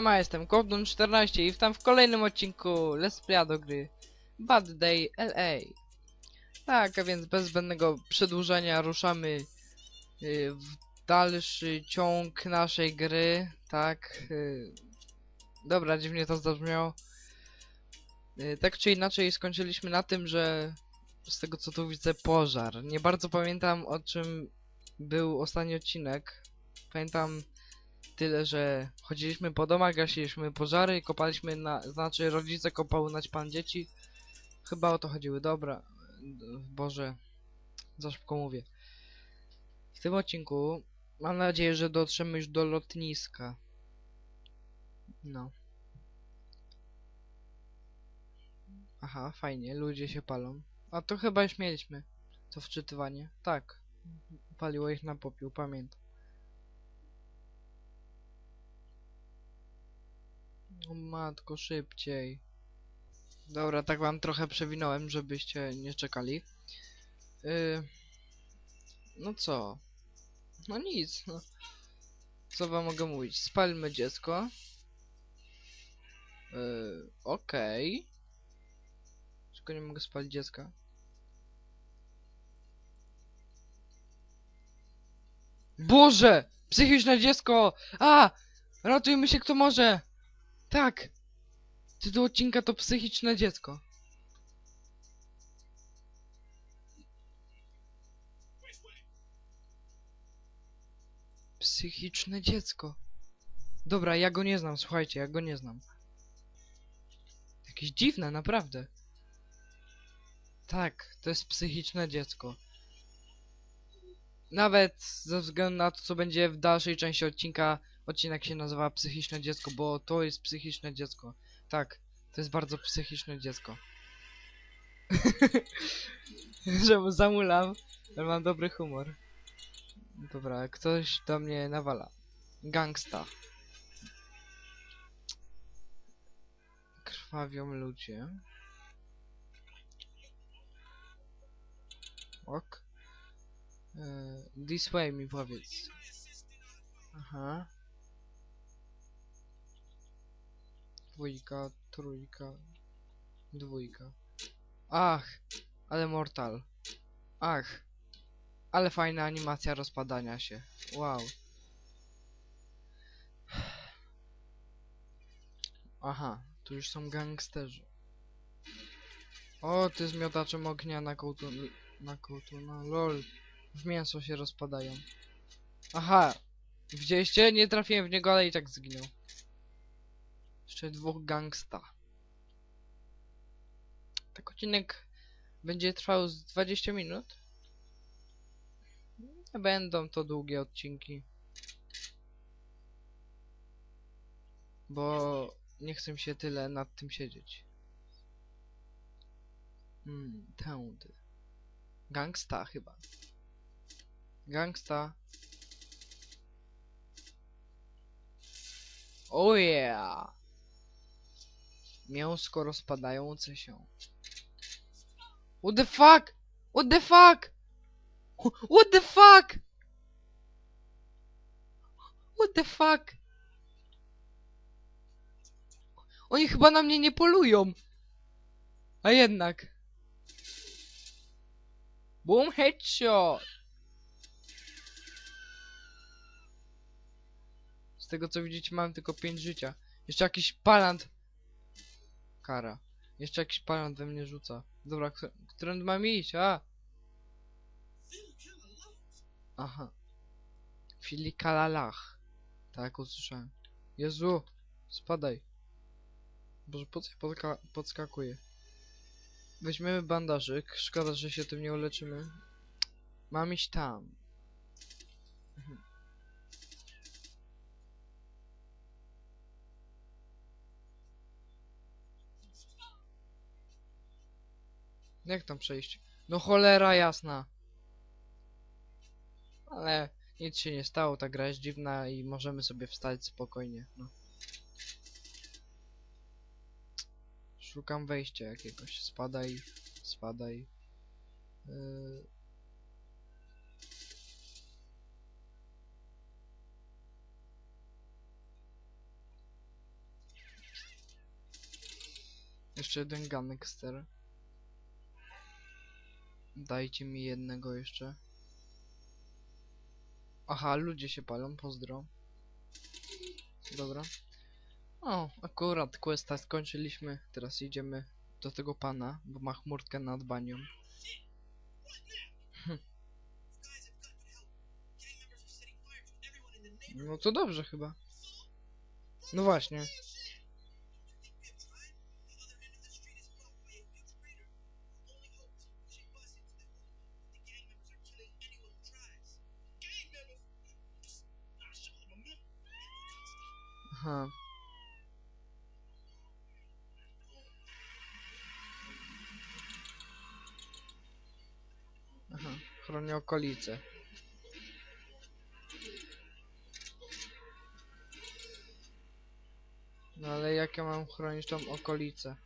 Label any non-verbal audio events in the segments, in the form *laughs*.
Siema, jestem Kowdun14 i witam w kolejnym odcinku Let's Playa do gry Bad Day LA. Tak, a więc bez zbędnego przedłużenia ruszamy y, w dalszy ciąg naszej gry, tak. y, Dobra, dziwnie to zabrzmiało. Y, Tak czy inaczej skończyliśmy na tym, że z tego co tu widzę pożar. Nie bardzo pamiętam o czym był ostatni odcinek. Pamiętam tyle, że chodziliśmy po domach, gasiliśmy pożary, kopaliśmy na... Znaczy rodzice kopały naćpan dzieci. Chyba o to chodziły. Dobra. Boże. Za szybko mówię. W tym odcinku mam nadzieję, że dotrzemy już do lotniska. No. Aha, fajnie, ludzie się palą. A to chyba już mieliśmy. To wczytywanie. Tak. Paliło ich na popiół, pamiętam. O matko, szybciej. Dobra, tak wam trochę przewinąłem, żebyście nie czekali. Yy, no co? No nic, no. Co wam mogę mówić? Spalmy dziecko. Yy, okej. Tylko nie mogę spalić dziecka. Boże! Psychiczne dziecko! A! Ratujmy się kto może! Tak! Tytuł odcinka to psychiczne dziecko. Psychiczne dziecko. Dobra, ja go nie znam, słuchajcie, ja go nie znam. Jakieś dziwne, naprawdę. Tak, to jest psychiczne dziecko. Nawet ze względu na to, co będzie w dalszej części odcinka, odcinek się nazywa Psychiczne dziecko, bo to jest psychiczne dziecko. Tak, to jest bardzo psychiczne dziecko. *laughs* Że mu zamulam, ale mam dobry humor. Dobra, ktoś do mnie nawala. Gangsta. Krwawią ludzie. Ok. E, this way mi powiedz. Aha. Dwójka, trójka, dwójka. Ach, ale mortal. Ach, ale fajna animacja rozpadania się. Wow. Aha, tu już są gangsterzy. O, ty z miotaczem ognia na kołtu... na kołtu, no lol. W mięso się rozpadają. Aha, widzieliście? Nie trafiłem w niego, ale i tak zginął. Jeszcze dwóch gangsta. Tak odcinek będzie trwał z 20 minut. Nie będą to długie odcinki. Bo nie chcę się tyle nad tym siedzieć. Hmm, tędy. Gangsta chyba. Gangsta. Oh yeah! Mięsko rozpadające się. What the fuck? What the fuck? What the fuck? What the fuck? Oni chyba na mnie nie polują. A jednak. Boom headshot. Z tego co widzicie mam tylko 5 życia. Jeszcze jakiś palant. Kara. Jeszcze jakiś palant we mnie rzuca. Dobra, któ- którędy mam iść? A! Aha. Filikalalach. Tak, usłyszałem. Jezu! Spadaj. Boże, po co podka podskakuję? Weźmiemy bandażyk. Szkoda, że się tym nie uleczymy. Mam iść tam. Mhm. Jak tam przejść? No cholera jasna. Ale nic się nie stało, ta gra jest dziwna i możemy sobie wstać spokojnie. No. Szukam wejścia jakiegoś. Spadaj, spadaj. Yy... Jeszcze jeden gangster. Dajcie mi jednego jeszcze. Aha, ludzie się palą, pozdro. Dobra. O, akurat questa skończyliśmy. Teraz idziemy do tego pana, bo ma chmurkę nad banią. No to dobrze chyba. No właśnie. Okolice. No ale jak ja mam chronić tą okolicę?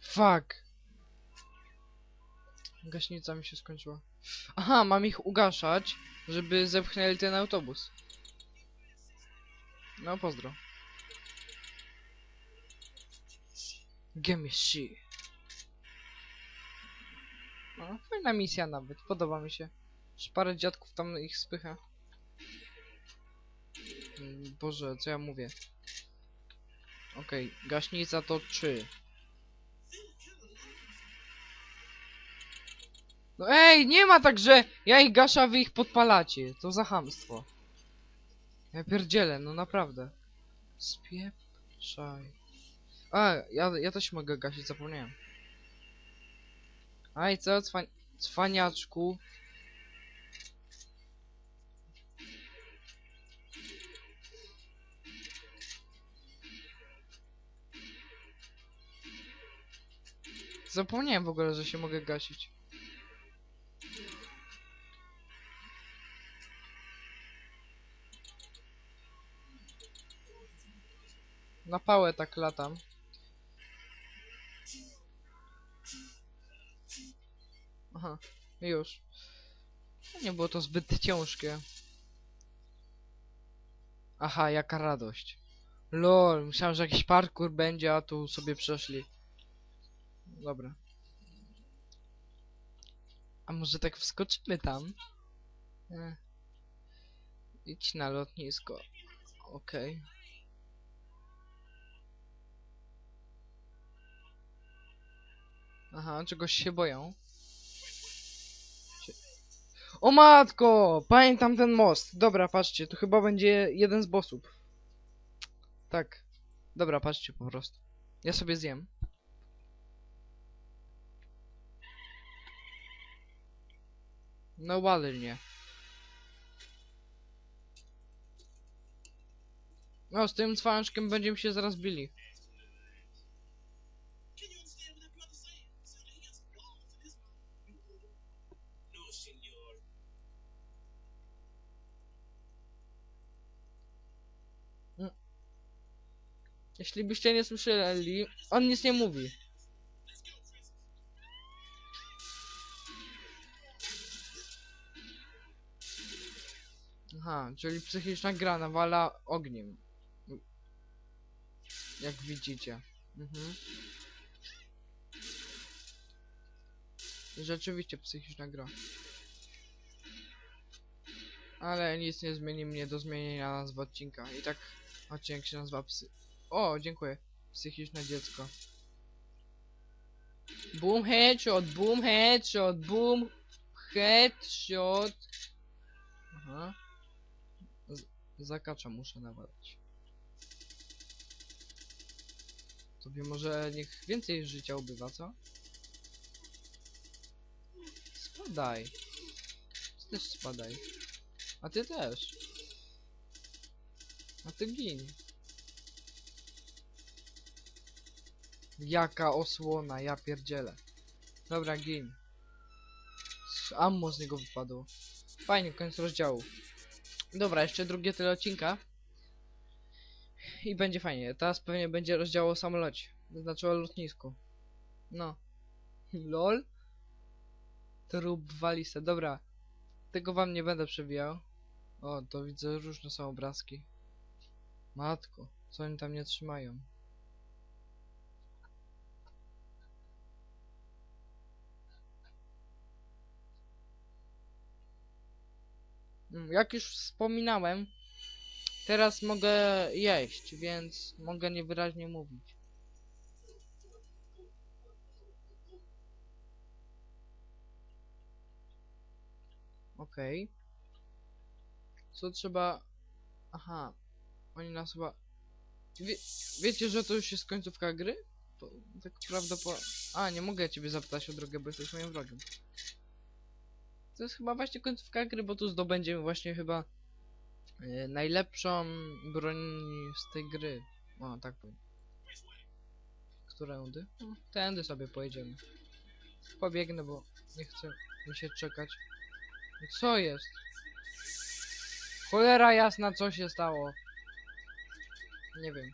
Fuck. Gaśnica mi się skończyła. Aha, mam ich ugaszać, żeby zepchnęli ten autobus. No, pozdro. Gimme shit. No, fajna misja nawet, podoba mi się. Już parę dziadków tam ich spycha. Boże, co ja mówię? Okej, gaśnica to 3. No ej, nie ma tak, że ja ich gaszę, a wy ich podpalacie. To za chamstwo. Ja pierdzielę, no naprawdę. Spieprzaj. A, ja, ja też mogę gasić, zapomniałem. Aj, co, cwa cwaniaczku? Zapomniałem w ogóle, że się mogę gasić. Na pałę tak latam. Aha, już. Nie było to zbyt ciężkie. Aha, jaka radość. Lol, myślałem, że jakiś parkour będzie, a tu sobie przeszli. Dobra. A może tak wskoczymy tam? Eh. Idź na lotnisko. Okej. Aha, czegoś się boją. O matko! Pamiętam ten most. Dobra, patrzcie, to chyba będzie jeden z bossów. Tak. Dobra, patrzcie po prostu. Ja sobie zjem. No ładnie. No, z tym cwaniaczkiem będziemy się zaraz bili. Jeśli byście nie słyszeli, on nic nie mówi. Aha, czyli psychiczna gra nawala ogniem. Jak widzicie. Mhm. Rzeczywiście psychiczna gra. Ale nic nie zmieni mnie do zmienienia nazwy odcinka. I tak odcinek się nazywa psy... O, dziękuję. Psychiczne dziecko. Boom headshot, boom headshot, boom headshot. Aha. Z zakacza muszę nawalać. Tobie może niech więcej życia ubywa, co? Spadaj. Ty też spadaj. A ty też. A ty gin. Jaka osłona, ja pierdzielę. Dobra, gin. Ammo z niego wypadło. Fajnie, koniec rozdziału. Dobra, jeszcze drugie tyle odcinka. I będzie fajnie. Teraz pewnie będzie rozdział o samolocie. Znaczy o lotnisku. No. *laughs* LOL. Trup walisa. Dobra. Tego wam nie będę przewijał. O, to widzę różne są obrazki. Matko, co oni tam nie trzymają? Jak już wspominałem, teraz mogę jeść, więc mogę niewyraźnie mówić. Okej. Co trzeba... Aha. Oni nas chyba... Wie... Wiecie, że to już jest końcówka gry? To, tak prawdopodobnie... A, nie mogę ciebie zapytać o drogę, bo jesteś moim wrogiem. To jest chyba właśnie końcówka gry, bo tu zdobędziemy właśnie chyba e, najlepszą broń z tej gry. O, tak powiem. Którędy? No, Tędy sobie pojedziemy. Pobiegnę, bo nie chcę mi się czekać. No Co jest? Cholera jasna, co się stało? Nie wiem.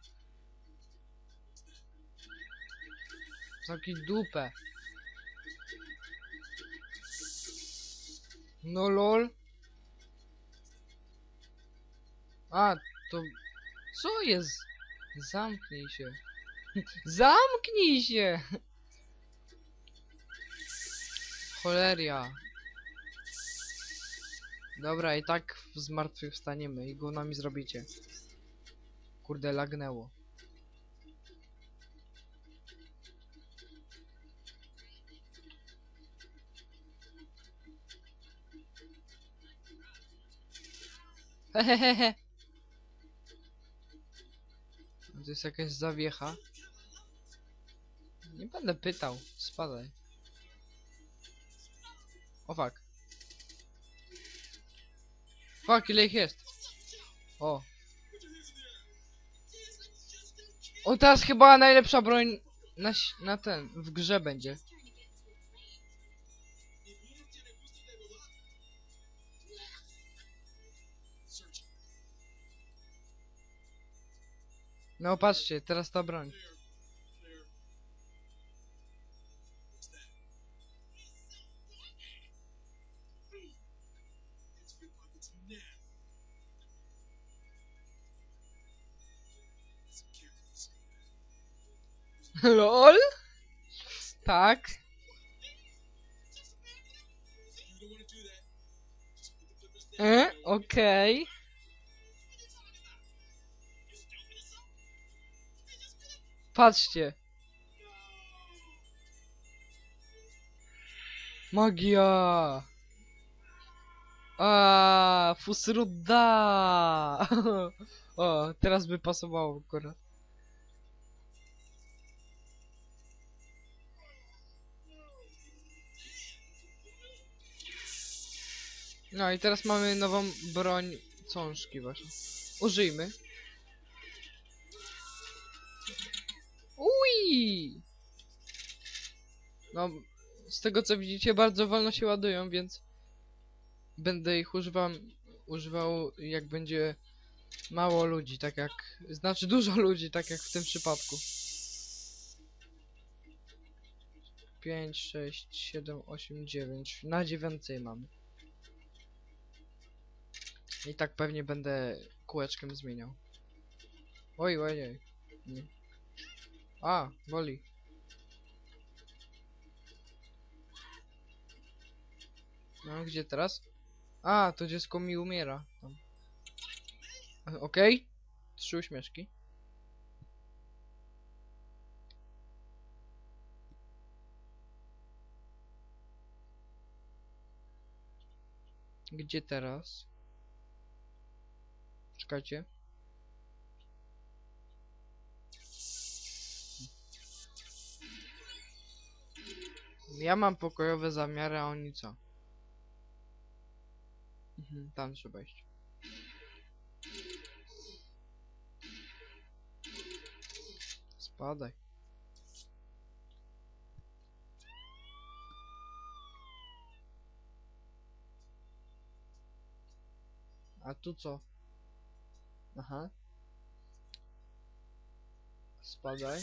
Taki dupę. No lol. A, to... Co jest? Zamknij się. *laughs* Zamknij się! Choleria. Dobra, i tak zmartwychwstaniemy i go nami zrobicie. Kurde, lagnęło. Hehehehe. *laughs* To jest jakaś zawiecha. Nie będę pytał. Spadaj. O fuck. Fuck, ile ich jest? O. O, teraz chyba najlepsza broń na, na ten, w grze będzie. No patrzcie, teraz ta broń. *laughs* LOL? Tak. E? Okej. Patrzcie. Magia. A, fusruda. *laughs* o, teraz by pasowało akurat. No i teraz mamy nową broń cążki właśnie. Użyjmy. Ui! No, z tego co widzicie, bardzo wolno się ładują, więc będę ich używam, używał jak będzie mało ludzi, tak jak, znaczy dużo ludzi, tak jak w tym przypadku. 5, 6, 7, 8, 9. Na dziewiątej mamy. I tak pewnie będę kółeczkiem zmieniał. Oj, oj, oj. Nie. A, boli. No, gdzie teraz? A, to dziecko mi umiera. Tam. E, Okej. Trzy uśmieszki. Gdzie teraz? Czekajcie. Ja mam pokojowe zamiary, a oni co? Mhm, tam trzeba iść. Spadaj. A tu co? Aha. Spadaj.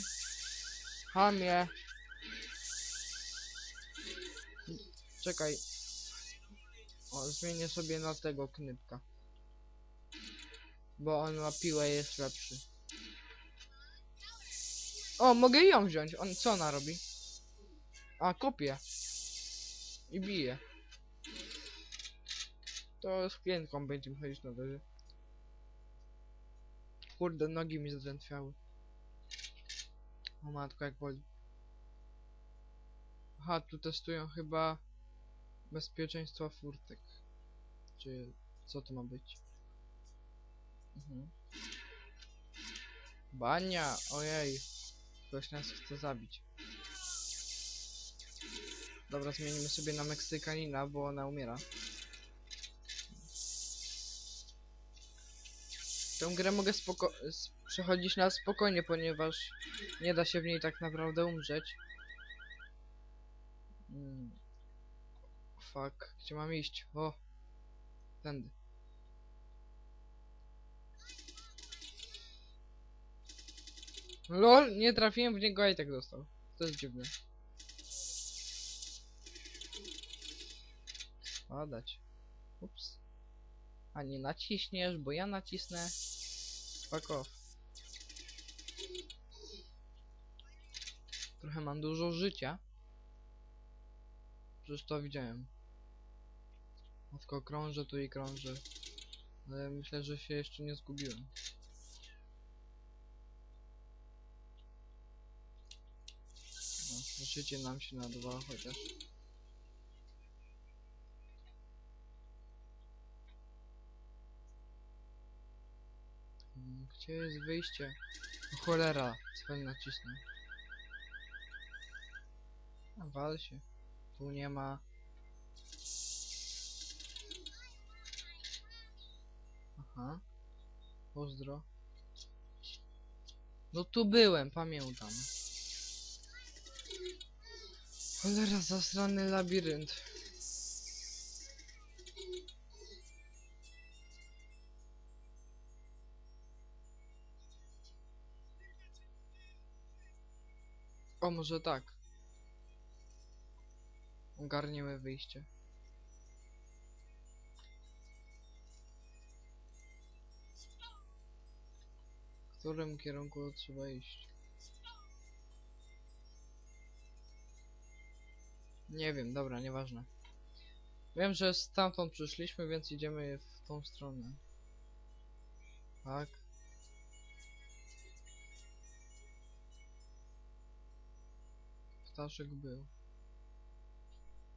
Hamie. Czekaj. O, zmienię sobie na tego knypka. Bo on ma piłę jest lepszy. O, mogę ją wziąć. On co ona robi? A, kopie. I bije. To z klientką będziemy chodzić na razie. Kurde, nogi mi zadrętwiały. O matko, jak boli. Aha, tu testują chyba bezpieczeństwo furtek. Czy co to ma być? Mhm. Bania! Ojej. Ktoś nas chce zabić. Dobra, zmienimy sobie na Meksykanina, bo ona umiera. Tę grę mogę spoko przechodzić na spokojnie, ponieważ nie da się w niej tak naprawdę umrzeć. Mm. Fuck, gdzie mam iść? O! Tędy. LOL, nie trafiłem w niego, a i tak dostał. To jest dziwne. Spadać. Ups. A nie naciśniesz, bo ja nacisnę. Fuck off. Trochę mam dużo życia. Przecież to widziałem. Tylko krążę tu i krążę. Ale myślę, że się jeszcze nie zgubiłem. No, życie nam się nadywało chociaż. Mm, Gdzie jest wyjście? O cholera, cel nacisnę. Wal się. Tu nie ma. Aha. Pozdro. No tu byłem, pamiętam. Cholera, zasrany labirynt. O, może tak. Ogarniemy wyjście. Którym kierunku trzeba iść? Nie wiem, dobra, nieważne. Wiem, że stamtąd przyszliśmy, więc idziemy w tą stronę. Tak. Ptaszek był.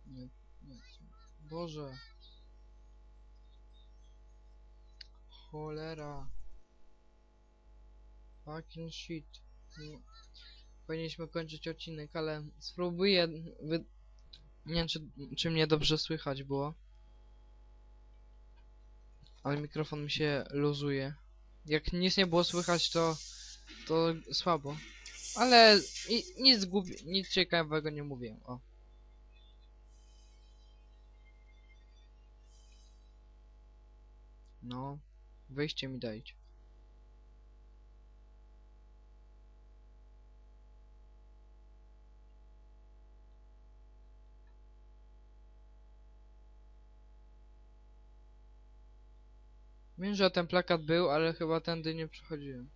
Nie, nie. Boże. Cholera. Fucking shit. Powinniśmy kończyć odcinek, ale spróbuję. Wy... Nie wiem, czy, czy mnie dobrze słychać było. Ale mikrofon mi się luzuje. Jak nic nie było słychać, to. to słabo. Ale i, nic gubi, nic ciekawego nie mówiłem. O. No, wyjście mi dajcie. Wiem, że ten plakat był, ale chyba tędy nie przechodziłem.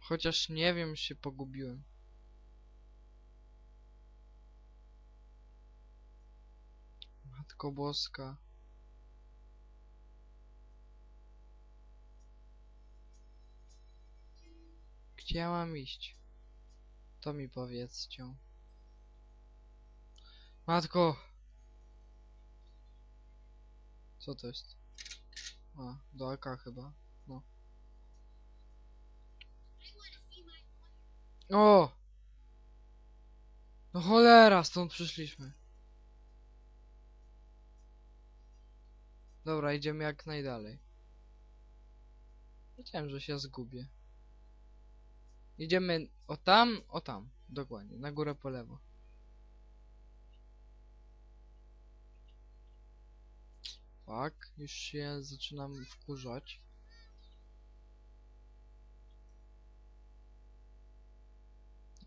Chociaż nie wiem, się pogubiłem. Matko Boska. Gdzie ja mam iść? To mi powiedzcie. Matko! Co to jest? A, do AK chyba. No. O! No cholera, stąd przyszliśmy. Dobra, idziemy jak najdalej. Wiedziałem, że się zgubię. Idziemy o tam, o tam. Dokładnie, na górę po lewo. Tak, już się zaczynam wkurzać.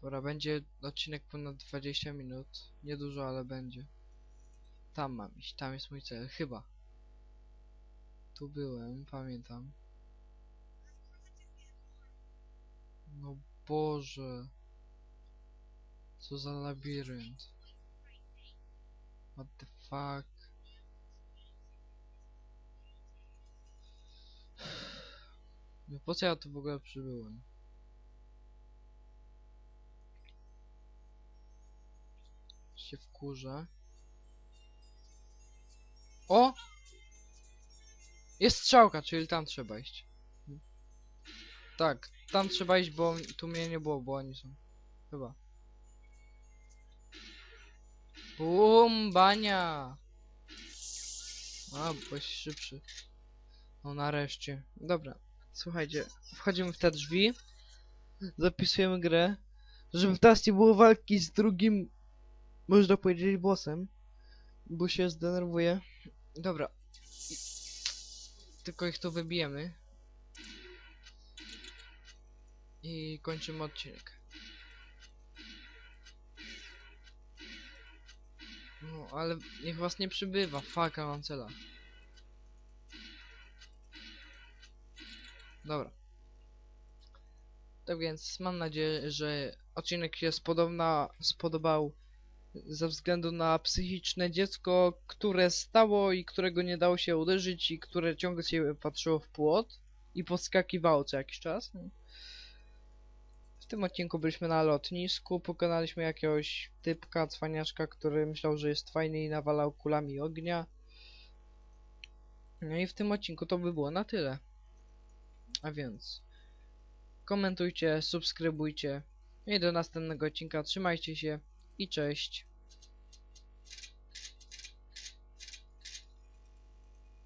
Dobra, będzie odcinek ponad 20 minut. Niedużo, ale będzie. Tam mam iść, tam jest mój cel, chyba. Tu byłem, pamiętam. No Boże. Co za labirynt. What the fuck. No po co ja tu w ogóle przybyłem? Się wkurzę. O! Jest strzałka, czyli tam trzeba iść. Tak, tam trzeba iść, bo tu mnie nie było, bo oni są. Chyba. Bum, bania! A, byłeś szybszy. No nareszcie. Dobra, słuchajcie, wchodzimy w te drzwi. Zapisujemy grę. Żeby teraz nie było walki z drugim, można powiedzieć, bossem. Bo się zdenerwuje. Dobra. Tylko ich tu wybijemy. I kończymy odcinek. No, ale niech was nie przybywa. Fuck, a mam cela. Dobra. Tak więc mam nadzieję, że odcinek się spodobna, spodobał ze względu na psychiczne dziecko, które stało i którego nie dało się uderzyć i które ciągle się patrzyło w płot i podskakiwało co jakiś czas. W tym odcinku byliśmy na lotnisku, pokonaliśmy jakiegoś typka, cwaniaszka, który myślał, że jest fajny i nawalał kulami ognia. No i w tym odcinku to by było na tyle. A więc komentujcie, subskrybujcie i do następnego odcinka. Trzymajcie się i cześć.